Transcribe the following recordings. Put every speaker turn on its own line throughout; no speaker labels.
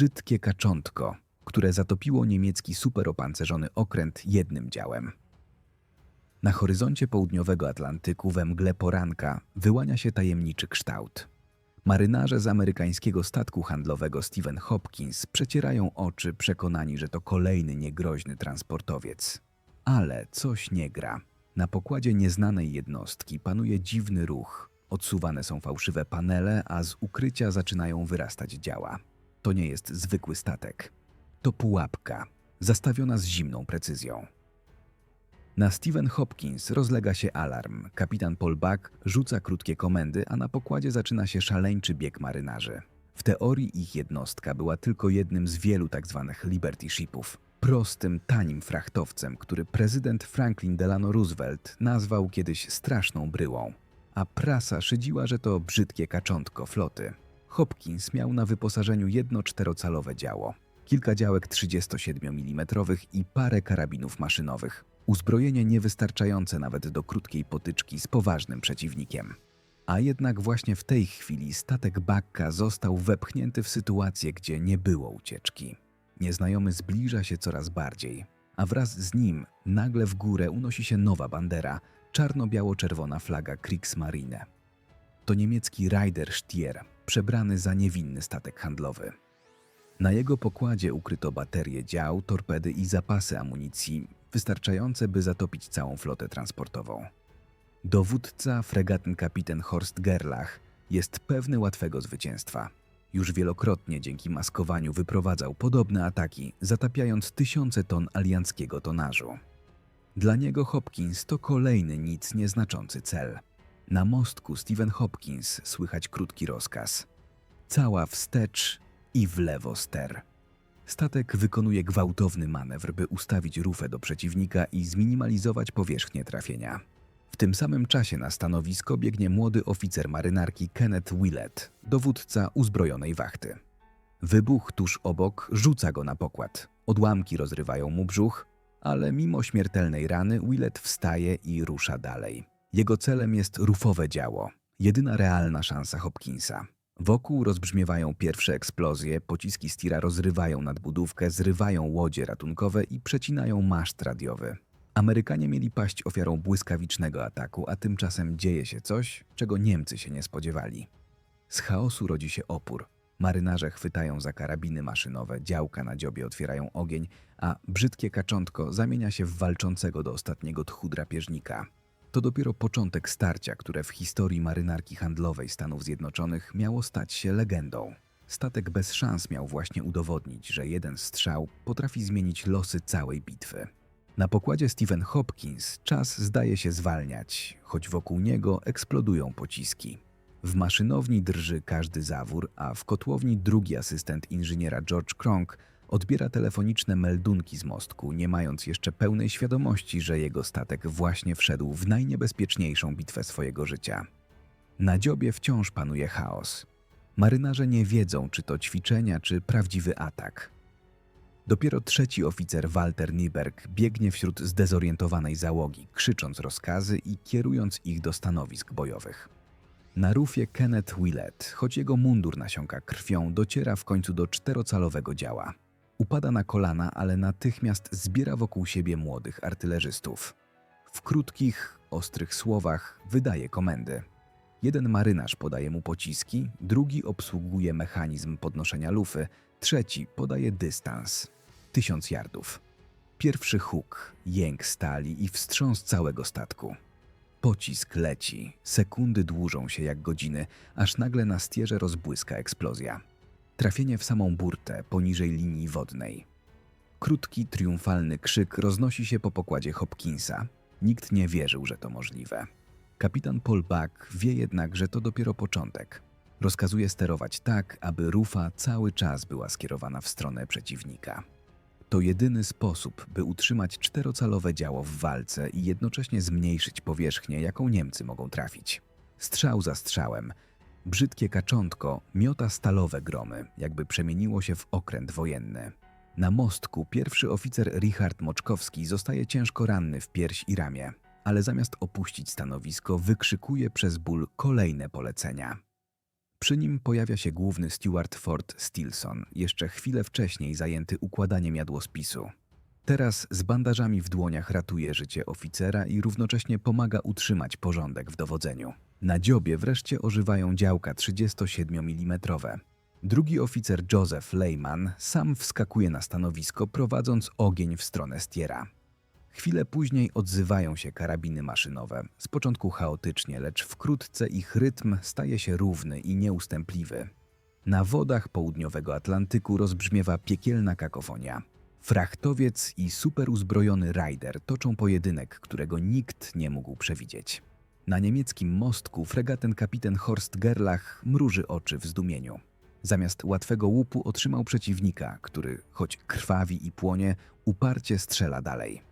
brzydkie kaczątko, które zatopiło niemiecki superopancerzony okręt jednym działem. Na horyzoncie południowego Atlantyku we mgle poranka wyłania się tajemniczy kształt. Marynarze z amerykańskiego statku handlowego Stephen Hopkins przecierają oczy przekonani, że to kolejny niegroźny transportowiec. Ale coś nie gra. Na pokładzie nieznanej jednostki panuje dziwny ruch. Odsuwane są fałszywe panele, a z ukrycia zaczynają wyrastać działa. To nie jest zwykły statek. To pułapka, zastawiona z zimną precyzją. Na Stephen Hopkins rozlega się alarm. Kapitan Paul Buck rzuca krótkie komendy, a na pokładzie zaczyna się szaleńczy bieg marynarzy. W teorii ich jednostka była tylko jednym z wielu tzw. Liberty Shipów. Prostym, tanim frachtowcem, który prezydent Franklin Delano Roosevelt nazwał kiedyś straszną bryłą. A prasa szydziła, że to brzydkie kaczątko floty. Hopkins miał na wyposażeniu jedno czterocalowe działo, kilka działek 37 mm i parę karabinów maszynowych. Uzbrojenie niewystarczające nawet do krótkiej potyczki z poważnym przeciwnikiem. A jednak właśnie w tej chwili statek Bakka został wepchnięty w sytuację, gdzie nie było ucieczki. Nieznajomy zbliża się coraz bardziej, a wraz z nim nagle w górę unosi się nowa bandera, czarno-biało-czerwona flaga Kriegsmarine. To niemiecki Raider Stier, przebrany za niewinny statek handlowy. Na jego pokładzie ukryto baterie dział, torpedy i zapasy amunicji, wystarczające, by zatopić całą flotę transportową. Dowódca, fregatyn kapitan Horst Gerlach, jest pewny łatwego zwycięstwa. Już wielokrotnie dzięki maskowaniu wyprowadzał podobne ataki, zatapiając tysiące ton alianckiego tonażu. Dla niego Hopkins to kolejny nic nieznaczący cel. Na mostku Stephen Hopkins słychać krótki rozkaz. Cała wstecz i w lewo ster. Statek wykonuje gwałtowny manewr, by ustawić rufę do przeciwnika i zminimalizować powierzchnię trafienia. W tym samym czasie na stanowisko biegnie młody oficer marynarki Kenneth Willett, dowódca uzbrojonej wachty. Wybuch tuż obok rzuca go na pokład. Odłamki rozrywają mu brzuch, ale mimo śmiertelnej rany Willett wstaje i rusza dalej. Jego celem jest rufowe działo, jedyna realna szansa Hopkinsa. Wokół rozbrzmiewają pierwsze eksplozje, pociski Stira rozrywają nadbudówkę, zrywają łodzie ratunkowe i przecinają maszt radiowy. Amerykanie mieli paść ofiarą błyskawicznego ataku, a tymczasem dzieje się coś, czego Niemcy się nie spodziewali. Z chaosu rodzi się opór. Marynarze chwytają za karabiny maszynowe, działka na dziobie otwierają ogień, a brzydkie kaczątko zamienia się w walczącego do ostatniego tchu drapieżnika. To dopiero początek starcia, które w historii marynarki handlowej Stanów Zjednoczonych miało stać się legendą. Statek bez szans miał właśnie udowodnić, że jeden strzał potrafi zmienić losy całej bitwy. Na pokładzie Stephen Hopkins czas zdaje się zwalniać, choć wokół niego eksplodują pociski. W maszynowni drży każdy zawór, a w kotłowni drugi asystent inżyniera George Kronk odbiera telefoniczne meldunki z mostku, nie mając jeszcze pełnej świadomości, że jego statek właśnie wszedł w najniebezpieczniejszą bitwę swojego życia. Na dziobie wciąż panuje chaos. Marynarze nie wiedzą, czy to ćwiczenia, czy prawdziwy atak. Dopiero trzeci oficer Walter Nieberg biegnie wśród zdezorientowanej załogi, krzycząc rozkazy i kierując ich do stanowisk bojowych. Na rufie Kenneth Willett, choć jego mundur nasiąka krwią, dociera w końcu do czterocalowego działa. Upada na kolana, ale natychmiast zbiera wokół siebie młodych artylerzystów. W krótkich, ostrych słowach wydaje komendy. Jeden marynarz podaje mu pociski, drugi obsługuje mechanizm podnoszenia lufy, trzeci podaje dystans tysiąc yardów. Pierwszy huk, jęk stali i wstrząs całego statku. Pocisk leci, sekundy dłużą się jak godziny, aż nagle na stierze rozbłyska eksplozja. Trafienie w samą burtę, poniżej linii wodnej. Krótki, triumfalny krzyk roznosi się po pokładzie Hopkinsa. Nikt nie wierzył, że to możliwe. Kapitan Paul Buck wie jednak, że to dopiero początek. Rozkazuje sterować tak, aby rufa cały czas była skierowana w stronę przeciwnika. To jedyny sposób, by utrzymać czterocalowe działo w walce i jednocześnie zmniejszyć powierzchnię, jaką Niemcy mogą trafić. Strzał za strzałem, brzydkie kaczątko miota stalowe gromy, jakby przemieniło się w okręt wojenny. Na mostku pierwszy oficer Richard Moczkowski zostaje ciężko ranny w pierś i ramię, ale zamiast opuścić stanowisko, wykrzykuje przez ból kolejne polecenia. Przy nim pojawia się główny steward Ford Stilson, jeszcze chwilę wcześniej zajęty układaniem jadłospisu. Teraz z bandażami w dłoniach ratuje życie oficera i równocześnie pomaga utrzymać porządek w dowodzeniu. Na dziobie wreszcie ożywają działka 37 mm. Drugi oficer Joseph Lehman sam wskakuje na stanowisko, prowadząc ogień w stronę Stiera. Chwilę później odzywają się karabiny maszynowe, z początku chaotycznie, lecz wkrótce ich rytm staje się równy i nieustępliwy. Na wodach południowego Atlantyku rozbrzmiewa piekielna kakofonia. Frachtowiec i superuzbrojony rajder toczą pojedynek, którego nikt nie mógł przewidzieć. Na niemieckim mostku fregaten kapitan Horst Gerlach mruży oczy w zdumieniu. Zamiast łatwego łupu otrzymał przeciwnika, który, choć krwawi i płonie, uparcie strzela dalej.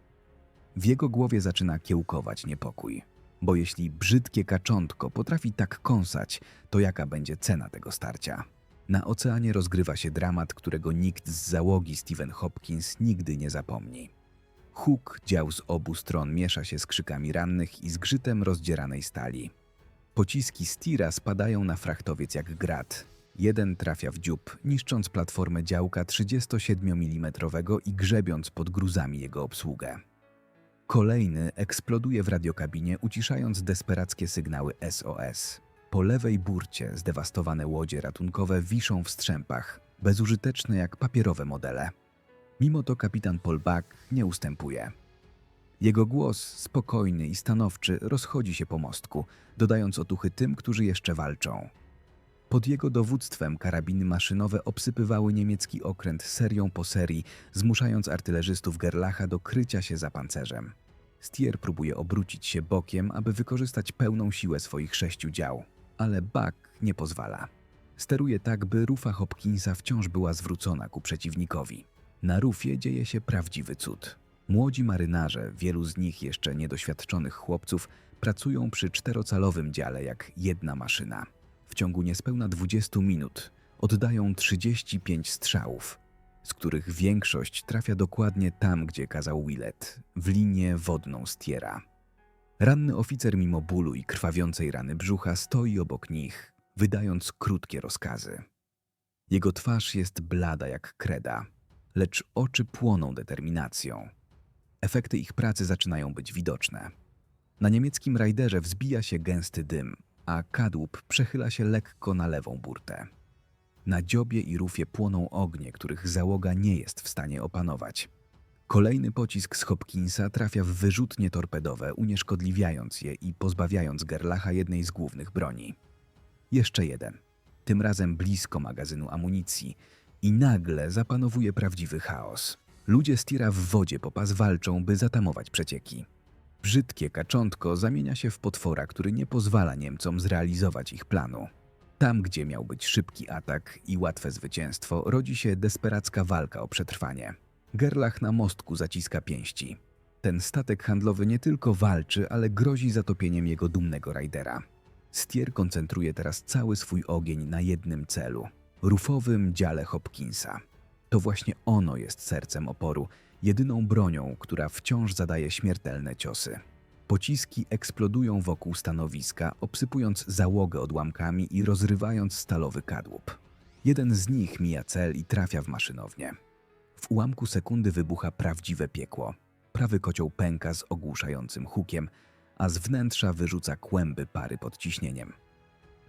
W jego głowie zaczyna kiełkować niepokój. Bo jeśli brzydkie kaczątko potrafi tak kąsać, to jaka będzie cena tego starcia? Na oceanie rozgrywa się dramat, którego nikt z załogi Stephen Hopkins nigdy nie zapomni. Huk dział z obu stron miesza się z krzykami rannych i zgrzytem rozdzieranej stali. Pociski Stira spadają na frachtowiec jak grat. Jeden trafia w dziób, niszcząc platformę działka 37 mm i grzebiąc pod gruzami jego obsługę. Kolejny eksploduje w radiokabinie, uciszając desperackie sygnały SOS. Po lewej burcie zdewastowane łodzie ratunkowe wiszą w strzępach, bezużyteczne jak papierowe modele. Mimo to kapitan Paul Buck nie ustępuje. Jego głos, spokojny i stanowczy, rozchodzi się po mostku, dodając otuchy tym, którzy jeszcze walczą. Pod jego dowództwem karabiny maszynowe obsypywały niemiecki okręt serią po serii, zmuszając artylerzystów Gerlacha do krycia się za pancerzem. Stier próbuje obrócić się bokiem, aby wykorzystać pełną siłę swoich sześciu dział, ale Buck nie pozwala. Steruje tak, by rufa Hopkinsa wciąż była zwrócona ku przeciwnikowi. Na rufie dzieje się prawdziwy cud. Młodzi marynarze, wielu z nich jeszcze niedoświadczonych chłopców, pracują przy czterocalowym dziale jak jedna maszyna. W ciągu niespełna 20 minut oddają 35 strzałów, z których większość trafia dokładnie tam, gdzie kazał Willet, w linię wodną Stiera. Ranny oficer mimo bólu i krwawiącej rany brzucha stoi obok nich, wydając krótkie rozkazy. Jego twarz jest blada jak kreda, lecz oczy płoną determinacją. Efekty ich pracy zaczynają być widoczne. Na niemieckim rajderze wzbija się gęsty dym, a kadłub przechyla się lekko na lewą burtę. Na dziobie i rufie płoną ognie, których załoga nie jest w stanie opanować. Kolejny pocisk z Hopkinsa trafia w wyrzutnie torpedowe, unieszkodliwiając je i pozbawiając Gerlacha jednej z głównych broni. Jeszcze jeden, tym razem blisko magazynu amunicji, i nagle zapanowuje prawdziwy chaos. Ludzie z tira w wodzie po pas walczą, by zatamować przecieki. Brzydkie kaczątko zamienia się w potwora, który nie pozwala Niemcom zrealizować ich planu. Tam, gdzie miał być szybki atak i łatwe zwycięstwo, rodzi się desperacka walka o przetrwanie. Gerlach na mostku zaciska pięści. Ten statek handlowy nie tylko walczy, ale grozi zatopieniem jego dumnego rajdera. Stier koncentruje teraz cały swój ogień na jednym celu rufowym dziale Hopkinsa. To właśnie ono jest sercem oporu, jedyną bronią, która wciąż zadaje śmiertelne ciosy. Pociski eksplodują wokół stanowiska, obsypując załogę odłamkami i rozrywając stalowy kadłub. Jeden z nich mija cel i trafia w maszynownię. W ułamku sekundy wybucha prawdziwe piekło. Prawy kocioł pęka z ogłuszającym hukiem, a z wnętrza wyrzuca kłęby pary pod ciśnieniem.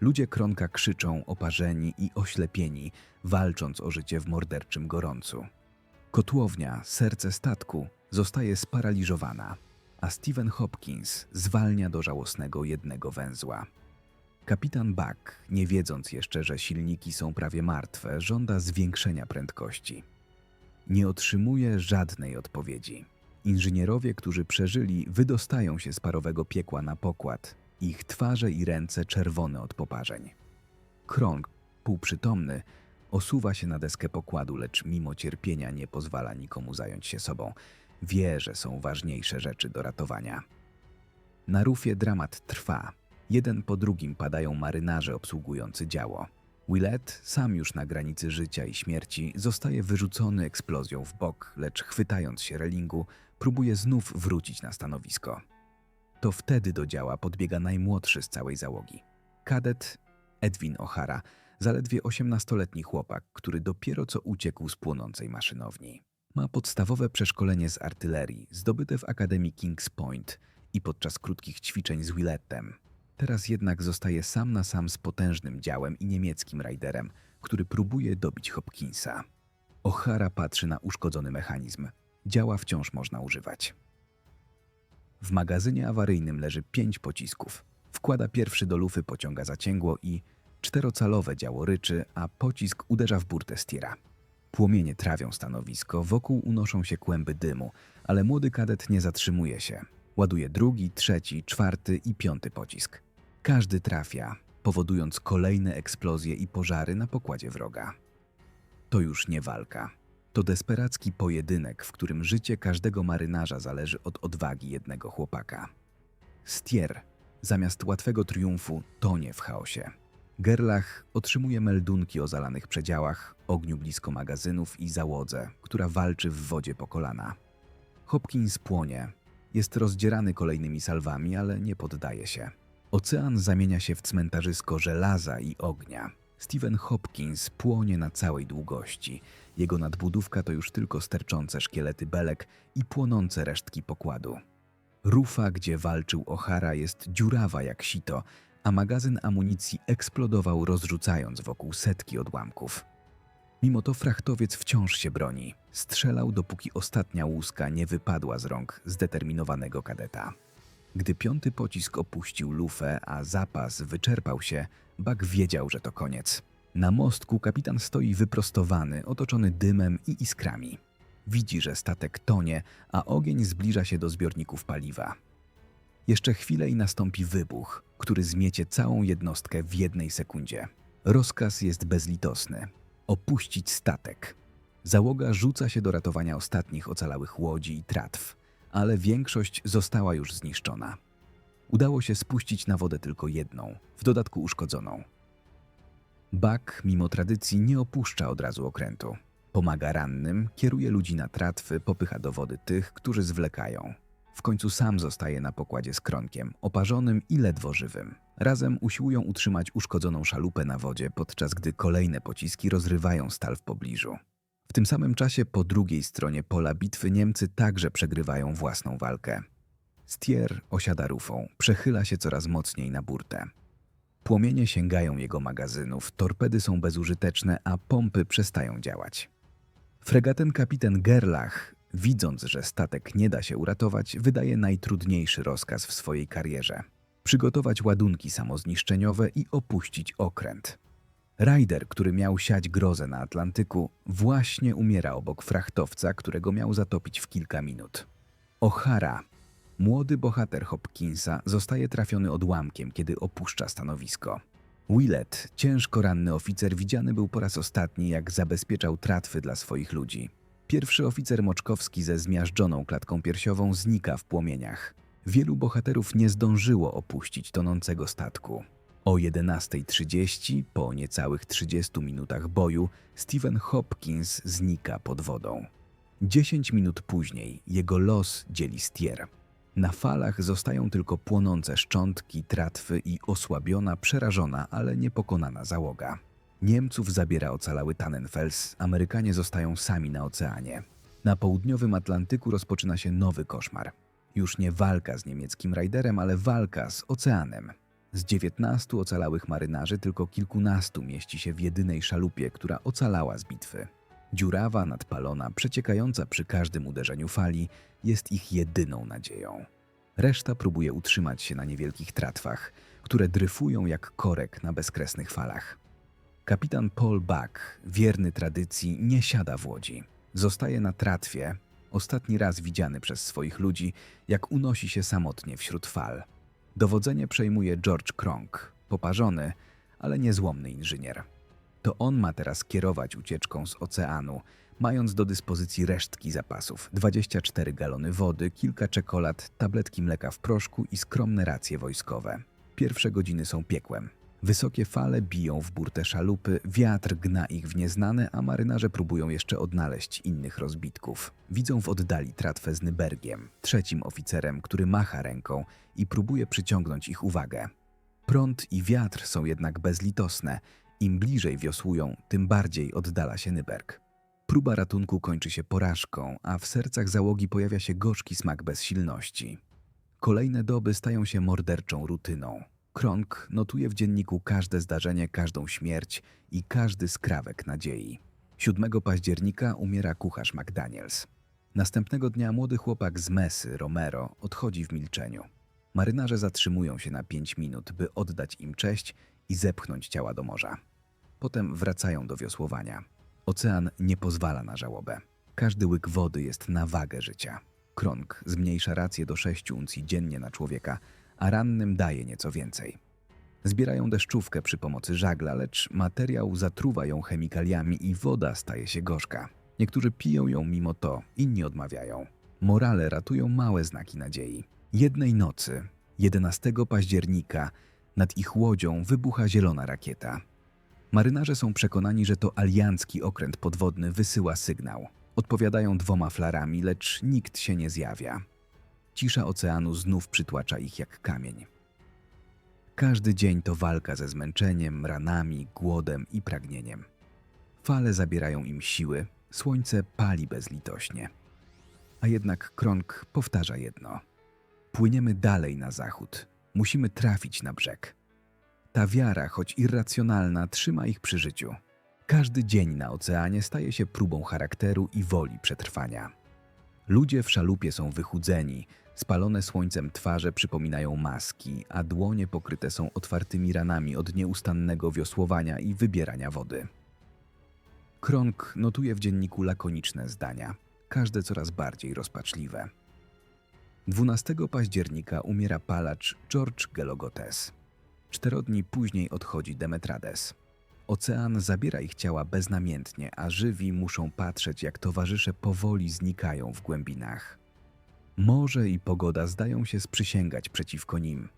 Ludzie Kronka krzyczą, oparzeni i oślepieni, walcząc o życie w morderczym gorącu. Kotłownia, serce statku, zostaje sparaliżowana, a Stephen Hopkins zwalnia do żałosnego jednego węzła. Kapitan Buck, nie wiedząc jeszcze, że silniki są prawie martwe, żąda zwiększenia prędkości. Nie otrzymuje żadnej odpowiedzi. Inżynierowie, którzy przeżyli, wydostają się z parowego piekła na pokład, ich twarze i ręce czerwone od poparzeń. Krąg, półprzytomny, osuwa się na deskę pokładu, lecz mimo cierpienia nie pozwala nikomu zająć się sobą. Wie, że są ważniejsze rzeczy do ratowania. Na rufie dramat trwa. Jeden po drugim padają marynarze obsługujący działo. Willet, sam już na granicy życia i śmierci, zostaje wyrzucony eksplozją w bok, lecz chwytając się relingu, próbuje znów wrócić na stanowisko. To wtedy do działa podbiega najmłodszy z całej załogi. Kadet Edwin O'Hara, zaledwie 18-letni chłopak, który dopiero co uciekł z płonącej maszynowni. Ma podstawowe przeszkolenie z artylerii, zdobyte w Akademii Kings Point i podczas krótkich ćwiczeń z Willettem. Teraz jednak zostaje sam na sam z potężnym działem i niemieckim rajderem, który próbuje dobić Hopkinsa. O'Hara patrzy na uszkodzony mechanizm. Działa wciąż można używać. W magazynie awaryjnym leży pięć pocisków. Wkłada pierwszy do lufy, pociąga zacięgło i czterocalowe działo ryczy, a pocisk uderza w burtę Stiera. Płomienie trawią stanowisko, wokół unoszą się kłęby dymu, ale młody kadet nie zatrzymuje się. Ładuje drugi, trzeci, czwarty i piąty pocisk. Każdy trafia, powodując kolejne eksplozje i pożary na pokładzie wroga. To już nie walka. To desperacki pojedynek, w którym życie każdego marynarza zależy od odwagi jednego chłopaka. Stier, zamiast łatwego triumfu, tonie w chaosie. Gerlach otrzymuje meldunki o zalanych przedziałach, ogniu blisko magazynów i załodze, która walczy w wodzie po kolana. Hopkins płonie. Jest rozdzierany kolejnymi salwami, ale nie poddaje się. Ocean zamienia się w cmentarzysko żelaza i ognia. Stephen Hopkins płonie na całej długości. Jego nadbudówka to już tylko sterczące szkielety belek i płonące resztki pokładu. Rufa, gdzie walczył O'Hara, jest dziurawa jak sito, a magazyn amunicji eksplodował, rozrzucając wokół setki odłamków. Mimo to frachtowiec wciąż się broni. Strzelał, dopóki ostatnia łuska nie wypadła z rąk zdeterminowanego kadeta. Gdy piąty pocisk opuścił lufę, a zapas wyczerpał się, Buck wiedział, że to koniec. Na mostku kapitan stoi wyprostowany, otoczony dymem i iskrami. Widzi, że statek tonie, a ogień zbliża się do zbiorników paliwa. Jeszcze chwilę i nastąpi wybuch, który zmiecie całą jednostkę w jednej sekundzie. Rozkaz jest bezlitosny. Opuścić statek. Załoga rzuca się do ratowania ostatnich ocalałych łodzi i tratw, ale większość została już zniszczona. Udało się spuścić na wodę tylko jedną, w dodatku uszkodzoną. Buck, mimo tradycji, nie opuszcza od razu okrętu. Pomaga rannym, kieruje ludzi na tratwy, popycha do wody tych, którzy zwlekają. W końcu sam zostaje na pokładzie z kronkiem, oparzonym i ledwo żywym. Razem usiłują utrzymać uszkodzoną szalupę na wodzie, podczas gdy kolejne pociski rozrywają stal w pobliżu. W tym samym czasie po drugiej stronie pola bitwy Niemcy także przegrywają własną walkę. Stier osiada rufą, przechyla się coraz mocniej na burtę. Płomienie sięgają jego magazynów, torpedy są bezużyteczne, a pompy przestają działać. Fregaten kapitan Gerlach, widząc, że statek nie da się uratować, wydaje najtrudniejszy rozkaz w swojej karierze. Przygotować ładunki samozniszczeniowe i opuścić okręt. Ryder, który miał siać grozę na Atlantyku, właśnie umiera obok frachtowca, którego miał zatopić w kilka minut. O'Hara, młody bohater Hopkinsa, zostaje trafiony odłamkiem, kiedy opuszcza stanowisko. Willett, ciężko ranny oficer, widziany był po raz ostatni, jak zabezpieczał tratwy dla swoich ludzi. Pierwszy oficer Moczkowski ze zmiażdżoną klatką piersiową znika w płomieniach. Wielu bohaterów nie zdążyło opuścić tonącego statku. O 11.30, po niecałych 30 minutach boju, Stephen Hopkins znika pod wodą. 10 minut później jego los dzieli stier. Na falach zostają tylko płonące szczątki, tratwy i osłabiona, przerażona, ale niepokonana załoga. Niemców zabiera ocalały Tannenfels, Amerykanie zostają sami na oceanie. Na południowym Atlantyku rozpoczyna się nowy koszmar. Już nie walka z niemieckim rajderem, ale walka z oceanem. Z 19 ocalałych marynarzy tylko kilkunastu mieści się w jedynej szalupie, która ocalała z bitwy. Dziurawa, nadpalona, przeciekająca przy każdym uderzeniu fali, jest ich jedyną nadzieją. Reszta próbuje utrzymać się na niewielkich tratwach, które dryfują jak korek na bezkresnych falach. Kapitan Paul Buck, wierny tradycji, nie siada w łodzi. Zostaje na tratwie, ostatni raz widziany przez swoich ludzi, jak unosi się samotnie wśród fal. Dowodzenie przejmuje George Kronk, poparzony, ale niezłomny inżynier. To on ma teraz kierować ucieczką z oceanu, mając do dyspozycji resztki zapasów: 24 galony wody, kilka czekolad, tabletki mleka w proszku i skromne racje wojskowe. Pierwsze godziny są piekłem. Wysokie fale biją w burtę szalupy, wiatr gna ich w nieznane, a marynarze próbują jeszcze odnaleźć innych rozbitków. Widzą w oddali tratwę z Nybergiem, trzecim oficerem, który macha ręką i próbuje przyciągnąć ich uwagę. Prąd i wiatr są jednak bezlitosne. Im bliżej wiosłują, tym bardziej oddala się Nyberg. Próba ratunku kończy się porażką, a w sercach załogi pojawia się gorzki smak bezsilności. Kolejne doby stają się morderczą rutyną. Krąg notuje w dzienniku każde zdarzenie, każdą śmierć i każdy skrawek nadziei. 7 października umiera kucharz McDaniels. Następnego dnia młody chłopak z Mesy, Romero, odchodzi w milczeniu. Marynarze zatrzymują się na 5 minut, by oddać im cześć i zepchnąć ciała do morza. Potem wracają do wiosłowania. Ocean nie pozwala na żałobę. Każdy łyk wody jest na wagę życia. Krąg zmniejsza rację do 6 uncji dziennie na człowieka, a rannym daje nieco więcej. Zbierają deszczówkę przy pomocy żagla, lecz materiał zatruwa ją chemikaliami i woda staje się gorzka. Niektórzy piją ją mimo to, inni odmawiają. Morale ratują małe znaki nadziei. Jednej nocy, 11 października, nad ich łodzią wybucha zielona rakieta. Marynarze są przekonani, że to aliancki okręt podwodny wysyła sygnał. Odpowiadają dwoma flarami, lecz nikt się nie zjawia. Cisza oceanu znów przytłacza ich jak kamień. Każdy dzień to walka ze zmęczeniem, ranami, głodem i pragnieniem. Fale zabierają im siły, słońce pali bezlitośnie. A jednak krąg powtarza jedno: płyniemy dalej na zachód, musimy trafić na brzeg. Ta wiara, choć irracjonalna, trzyma ich przy życiu. Każdy dzień na oceanie staje się próbą charakteru i woli przetrwania. Ludzie w szalupie są wychudzeni, spalone słońcem twarze przypominają maski, a dłonie pokryte są otwartymi ranami od nieustannego wiosłowania i wybierania wody. Krąg notuje w dzienniku lakoniczne zdania, każde coraz bardziej rozpaczliwe. 12 października umiera palacz George Gelogotes. Cztero dni później odchodzi Demetrades. Ocean zabiera ich ciała beznamiętnie, a żywi muszą patrzeć, jak towarzysze powoli znikają w głębinach. Morze i pogoda zdają się sprzysięgać przeciwko nim.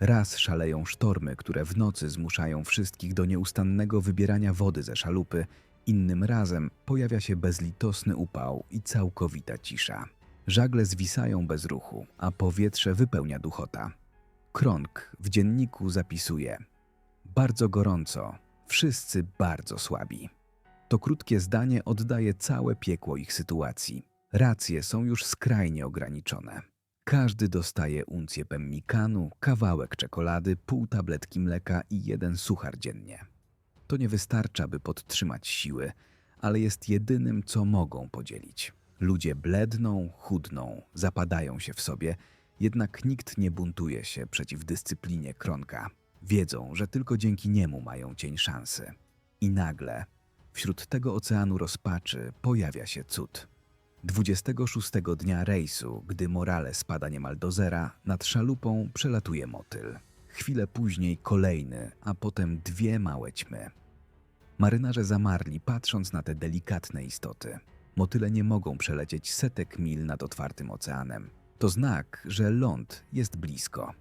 Raz szaleją sztormy, które w nocy zmuszają wszystkich do nieustannego wybierania wody ze szalupy, innym razem pojawia się bezlitosny upał i całkowita cisza. Żagle zwisają bez ruchu, a powietrze wypełnia duchota. Krąg w dzienniku zapisuje: Bardzo gorąco, wszyscy bardzo słabi. To krótkie zdanie oddaje całe piekło ich sytuacji. Racje są już skrajnie ograniczone. Każdy dostaje uncję pemmikanu, kawałek czekolady, pół tabletki mleka i jeden suchar dziennie. To nie wystarcza, by podtrzymać siły, ale jest jedynym, co mogą podzielić. Ludzie bledną, chudną, zapadają się w sobie, jednak nikt nie buntuje się przeciw dyscyplinie Kronka. Wiedzą, że tylko dzięki niemu mają cień szansy. I nagle, wśród tego oceanu rozpaczy, pojawia się cud. 26 dnia rejsu, gdy morale spada niemal do zera, nad szalupą przelatuje motyl. Chwilę później kolejny, a potem dwie małe ćmy. Marynarze zamarli, patrząc na te delikatne istoty. Motyle nie mogą przelecieć setek mil nad otwartym oceanem. To znak, że ląd jest blisko.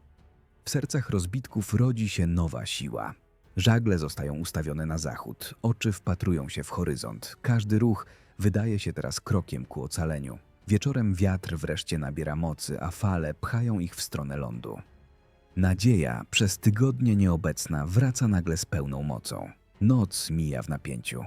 W sercach rozbitków rodzi się nowa siła. Żagle zostają ustawione na zachód, oczy wpatrują się w horyzont. Każdy ruch wydaje się teraz krokiem ku ocaleniu. Wieczorem wiatr wreszcie nabiera mocy, a fale pchają ich w stronę lądu. Nadzieja, przez tygodnie nieobecna, wraca nagle z pełną mocą. Noc mija w napięciu.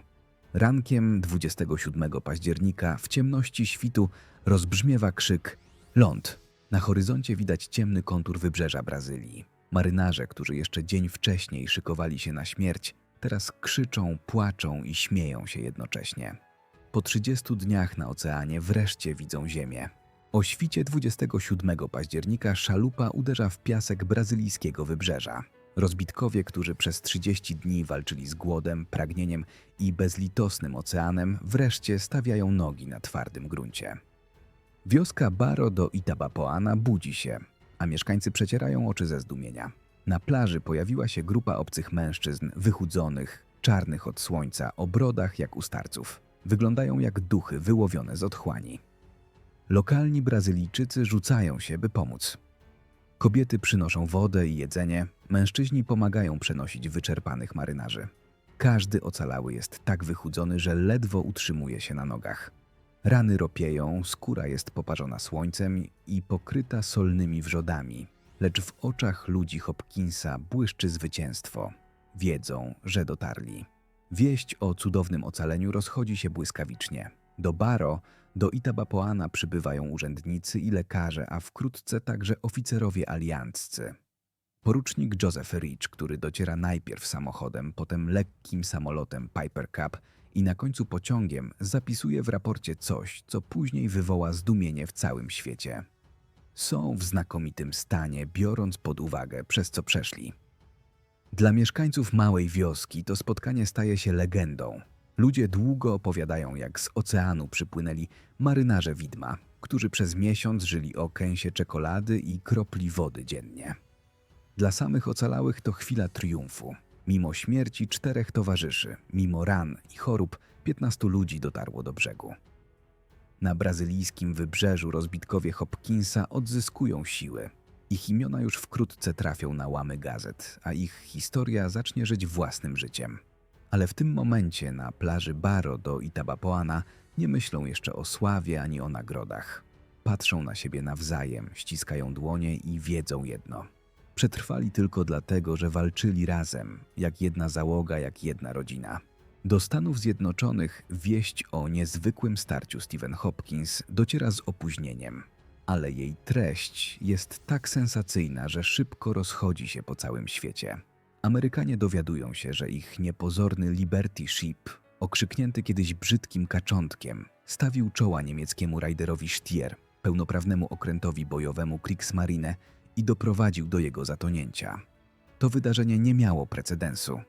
Rankiem 27 października w ciemności świtu rozbrzmiewa krzyk Ląd. Na horyzoncie widać ciemny kontur wybrzeża Brazylii. Marynarze, którzy jeszcze dzień wcześniej szykowali się na śmierć, teraz krzyczą, płaczą i śmieją się jednocześnie. Po 30 dniach na oceanie wreszcie widzą ziemię. O świcie 27 października szalupa uderza w piasek brazylijskiego wybrzeża. Rozbitkowie, którzy przez 30 dni walczyli z głodem, pragnieniem i bezlitosnym oceanem, wreszcie stawiają nogi na twardym gruncie. Wioska Baro do Itabapoana budzi się, a mieszkańcy przecierają oczy ze zdumienia. Na plaży pojawiła się grupa obcych mężczyzn, wychudzonych, czarnych od słońca, o brodach jak u starców. Wyglądają jak duchy wyłowione z otchłani. Lokalni Brazylijczycy rzucają się, by pomóc. Kobiety przynoszą wodę i jedzenie, mężczyźni pomagają przenosić wyczerpanych marynarzy. Każdy ocalały jest tak wychudzony, że ledwo utrzymuje się na nogach. Rany ropieją, skóra jest poparzona słońcem i pokryta solnymi wrzodami. lecz w oczach ludzi Hopkinsa błyszczy zwycięstwo. Wiedzą, że dotarli. Wieść o cudownym ocaleniu rozchodzi się błyskawicznie. Do Baro, do Itabapoana przybywają urzędnicy i lekarze, a wkrótce także oficerowie alianccy. Porucznik Joseph Rich, który dociera najpierw samochodem, potem lekkim samolotem Piper Cup i na końcu pociągiem, zapisuje w raporcie coś, co później wywoła zdumienie w całym świecie. Są w znakomitym stanie, biorąc pod uwagę, przez co przeszli. Dla mieszkańców małej wioski to spotkanie staje się legendą. Ludzie długo opowiadają, jak z oceanu przypłynęli marynarze widma, którzy przez miesiąc żyli o kęsie czekolady i kropli wody dziennie. Dla samych ocalałych to chwila triumfu. Mimo śmierci czterech towarzyszy, mimo ran i chorób, 15 ludzi dotarło do brzegu. Na brazylijskim wybrzeżu rozbitkowie Hopkinsa odzyskują siły. Ich imiona już wkrótce trafią na łamy gazet, a ich historia zacznie żyć własnym życiem. Ale w tym momencie na plaży Baro do Itabapoana nie myślą jeszcze o sławie ani o nagrodach. Patrzą na siebie nawzajem, ściskają dłonie i wiedzą jedno. Przetrwali tylko dlatego, że walczyli razem, jak jedna załoga, jak jedna rodzina. Do Stanów Zjednoczonych wieść o niezwykłym starciu Stephen Hopkins dociera z opóźnieniem, ale jej treść jest tak sensacyjna, że szybko rozchodzi się po całym świecie. Amerykanie dowiadują się, że ich niepozorny Liberty Ship, okrzyknięty kiedyś brzydkim kaczątkiem, stawił czoła niemieckiemu rajderowi Stier, pełnoprawnemu okrętowi bojowemu Kriegsmarine i doprowadził do jego zatonięcia. To wydarzenie nie miało precedensu.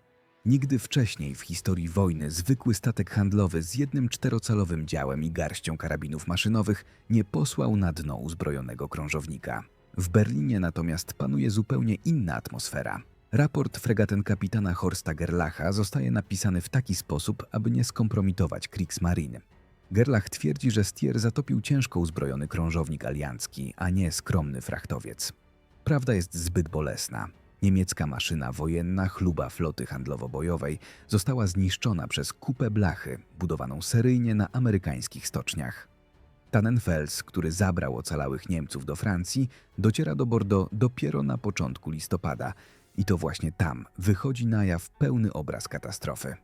Nigdy wcześniej w historii wojny zwykły statek handlowy z jednym czterocalowym działem i garścią karabinów maszynowych nie posłał na dno uzbrojonego krążownika. W Berlinie natomiast panuje zupełnie inna atmosfera. Raport fregaten kapitana Horsta Gerlacha zostaje napisany w taki sposób, aby nie skompromitować Kriegsmarine. Gerlach twierdzi, że Stier zatopił ciężko uzbrojony krążownik aliancki, a nie skromny frachtowiec. Prawda jest zbyt bolesna. Niemiecka maszyna wojenna, chluba floty handlowo-bojowej, została zniszczona przez kupę blachy, budowaną seryjnie na amerykańskich stoczniach. Tannenfels, który zabrał ocalałych Niemców do Francji, dociera do Bordeaux dopiero na początku listopada i to właśnie tam wychodzi na jaw pełny obraz katastrofy.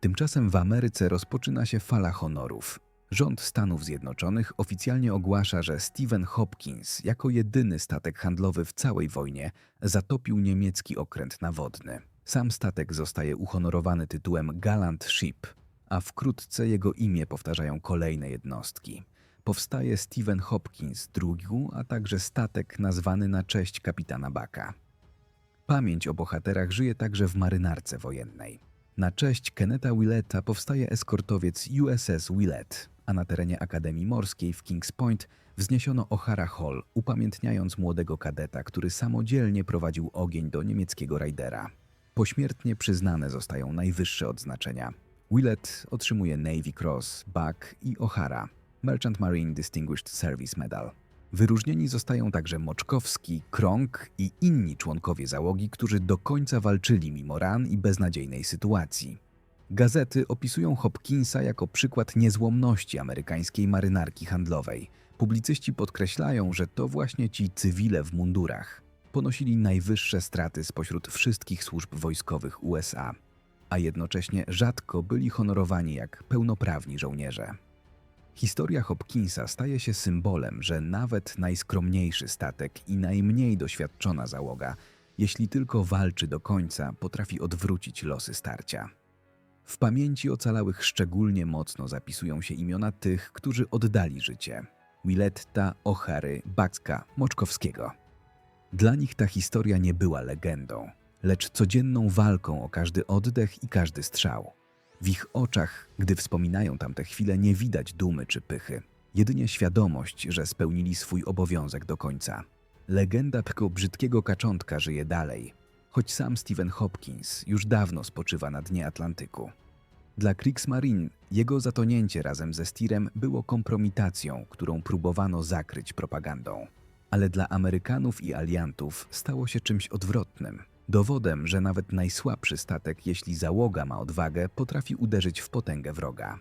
Tymczasem w Ameryce rozpoczyna się fala honorów. Rząd Stanów Zjednoczonych oficjalnie ogłasza, że Stephen Hopkins jako jedyny statek handlowy w całej wojnie zatopił niemiecki okręt nawodny. Sam statek zostaje uhonorowany tytułem Gallant Ship, a wkrótce jego imię powtarzają kolejne jednostki. Powstaje Stephen Hopkins II, a także statek nazwany na cześć kapitana Baka. Pamięć o bohaterach żyje także w marynarce wojennej. Na cześć Kenneta Willeta powstaje eskortowiec USS Willet, a na terenie Akademii Morskiej w Kings Point wzniesiono O'Hara Hall, upamiętniając młodego kadeta, który samodzielnie prowadził ogień do niemieckiego rajdera. Pośmiertnie przyznane zostają najwyższe odznaczenia. Willett otrzymuje Navy Cross, Buck i O'Hara, Merchant Marine Distinguished Service Medal. Wyróżnieni zostają także Moczkowski, Krąg i inni członkowie załogi, którzy do końca walczyli mimo ran i beznadziejnej sytuacji. Gazety opisują Hopkinsa jako przykład niezłomności amerykańskiej marynarki handlowej. Publicyści podkreślają, że to właśnie ci cywile w mundurach ponosili najwyższe straty spośród wszystkich służb wojskowych USA, a jednocześnie rzadko byli honorowani jak pełnoprawni żołnierze. Historia Hopkinsa staje się symbolem, że nawet najskromniejszy statek i najmniej doświadczona załoga, jeśli tylko walczy do końca, potrafi odwrócić losy starcia. W pamięci ocalałych szczególnie mocno zapisują się imiona tych, którzy oddali życie. Willetta, Ochary, Backa, Moczkowskiego. Dla nich ta historia nie była legendą, lecz codzienną walką o każdy oddech i każdy strzał. W ich oczach, gdy wspominają tamte chwile, nie widać dumy czy pychy, jedynie świadomość, że spełnili swój obowiązek do końca. Legenda tego brzydkiego kaczątka żyje dalej, choć sam Stephen Hopkins już dawno spoczywa na dnie Atlantyku. Dla Kriegsmarine jego zatonięcie razem ze Stirem było kompromitacją, którą próbowano zakryć propagandą. Ale dla Amerykanów i aliantów stało się czymś odwrotnym. Dowodem, że nawet najsłabszy statek, jeśli załoga ma odwagę, potrafi uderzyć w potęgę wroga.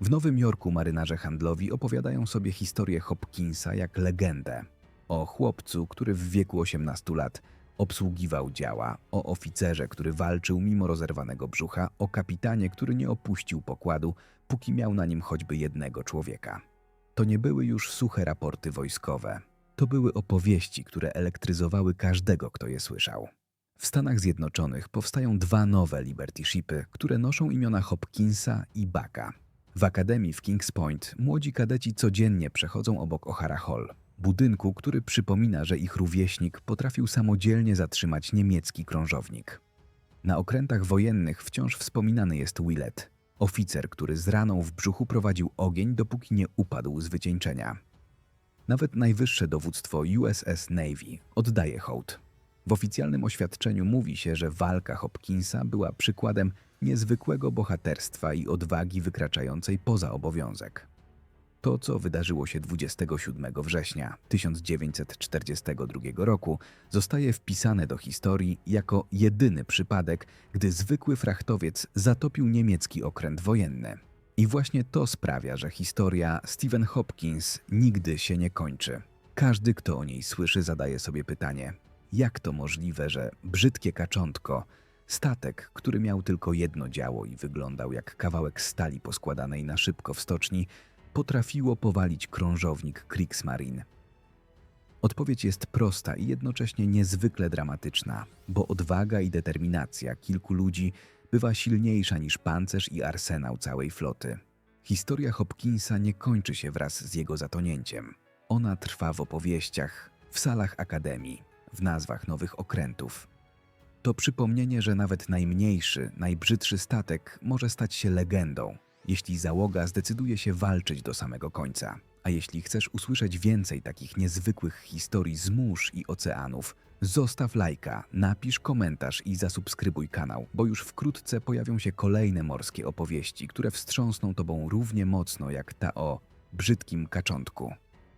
W Nowym Jorku marynarze handlowi opowiadają sobie historię Hopkinsa jak legendę. O chłopcu, który w wieku 18 lat obsługiwał działa, o oficerze, który walczył mimo rozerwanego brzucha, o kapitanie, który nie opuścił pokładu, póki miał na nim choćby jednego człowieka. To nie były już suche raporty wojskowe. To były opowieści, które elektryzowały każdego, kto je słyszał. W Stanach Zjednoczonych powstają dwa nowe Liberty Shipy, które noszą imiona Hopkinsa i Baka. W akademii w Kings Point młodzi kadeci codziennie przechodzą obok O'Hara Hall, budynku, który przypomina, że ich rówieśnik potrafił samodzielnie zatrzymać niemiecki krążownik. Na okrętach wojennych wciąż wspominany jest Willet, oficer, który z raną w brzuchu prowadził ogień, dopóki nie upadł z wycieńczenia. Nawet najwyższe dowództwo USS Navy oddaje hołd. W oficjalnym oświadczeniu mówi się, że walka Hopkinsa była przykładem niezwykłego bohaterstwa i odwagi wykraczającej poza obowiązek. To, co wydarzyło się 27 września 1942 roku, zostaje wpisane do historii jako jedyny przypadek, gdy zwykły frachtowiec zatopił niemiecki okręt wojenny. I właśnie to sprawia, że historia Stephen Hopkins nigdy się nie kończy. Każdy, kto o niej słyszy, zadaje sobie pytanie: jak to możliwe, że brzydkie kaczątko, statek, który miał tylko jedno działo i wyglądał jak kawałek stali poskładanej na szybko w stoczni, potrafiło powalić krążownik Kriegsmarine? Odpowiedź jest prosta i jednocześnie niezwykle dramatyczna, bo odwaga i determinacja kilku ludzi bywa silniejsza niż pancerz i arsenał całej floty. Historia Hopkinsa nie kończy się wraz z jego zatonięciem. Ona trwa w opowieściach, w salach akademii, w nazwach nowych okrętów. To przypomnienie, że nawet najmniejszy, najbrzydszy statek może stać się legendą, jeśli załoga zdecyduje się walczyć do samego końca. A jeśli chcesz usłyszeć więcej takich niezwykłych historii z mórz i oceanów, zostaw lajka, napisz komentarz i zasubskrybuj kanał, bo już wkrótce pojawią się kolejne morskie opowieści, które wstrząsną tobą równie mocno jak ta o brzydkim kaczątku.